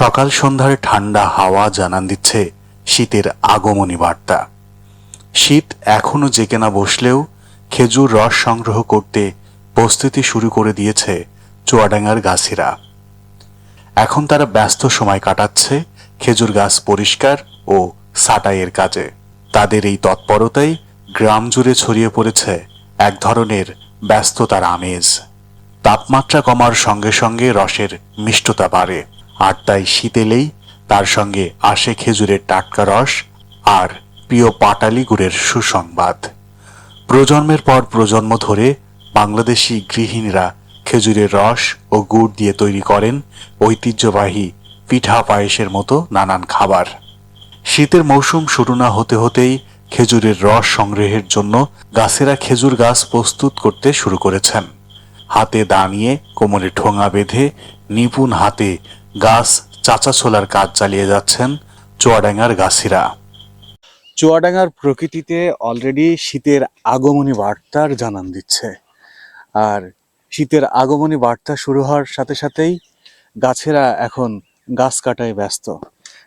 সকাল সন্ধ্যার ঠান্ডা হাওয়া জানান দিচ্ছে শীতের আগমনী বার্তা। শীত এখনও জেগে না বসলেও খেজুর রস সংগ্রহ করতে প্রস্তুতি শুরু করে দিয়েছে চুয়াডাঙ্গার গাছিরা। এখন তারা ব্যস্ত সময় কাটাচ্ছে খেজুর গাছ পরিষ্কার ও সাটাইয়ের কাজে। তাদের এই তৎপরতাই গ্রাম জুড়ে ছড়িয়ে পড়েছে এক ধরনের ব্যস্ততার আমেজ। তাপমাত্রা কমার সঙ্গে সঙ্গে রসের মিষ্টতা বাড়ে। আর তাই শীত এলেই তার সঙ্গে আসে খেজুরের টাটকা রস আর প্রিয় পাটালি গুড়ের সুসংবাদ। প্রজন্মের পর প্রজন্ম ধরে বাংলাদেশি গৃহিণীরা খেজুরের রস ও গুড় দিয়ে তৈরি করেন ঐতিহ্যবাহী পিঠা পায়েসের মতো নানান খাবার। শীতের মৌসুম শুরু না হতে হতেই খেজুরের রস সংগ্রহের জন্য গাছেরা খেজুর গাছ প্রস্তুত করতে শুরু করেছেন। হাতে দাঁড়িয়ে কোমরে ঠোঙা বেঁধে নিপুণ হাতে গাছ চাচা ছোলার কাজ চালিয়ে যাচ্ছেন চুয়াডাঙ্গার গাছিরা। চুয়াডাঙ্গার প্রকৃতিতে অলরেডি শীতের আগমনী বার্তার জানান দিচ্ছে। আর শীতের আগমনী বার্তা শুরু হওয়ার সাথে সাথেই গাছেরা এখন গাছ কাটায় ব্যস্ত।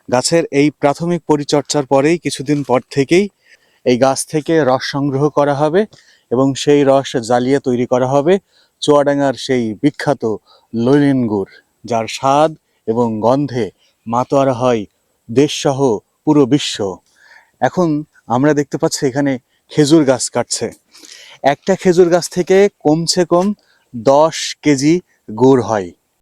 গাছের এই প্রাথমিক পরিচর্যার পরেই কিছুদিন পর থেকেই এই গাছ থেকে রস সংগ্রহ করা হবে এবং সেই রস জ্বালিয়ে তৈরি করা হবে চুয়াডাঙ্গার সেই বিখ্যাত ললিন গুড় যার স্বাদ এবং গন্ধে মাতোয়ারা হয় দেশসহ পুরো বিশ্ব। এখন আমরা দেখতে পাচ্ছি এখানে খেজুর গাছ কাটছে। একটা খেজুর গাছ থেকে কমছে কম দশ কেজি গুড় হয়।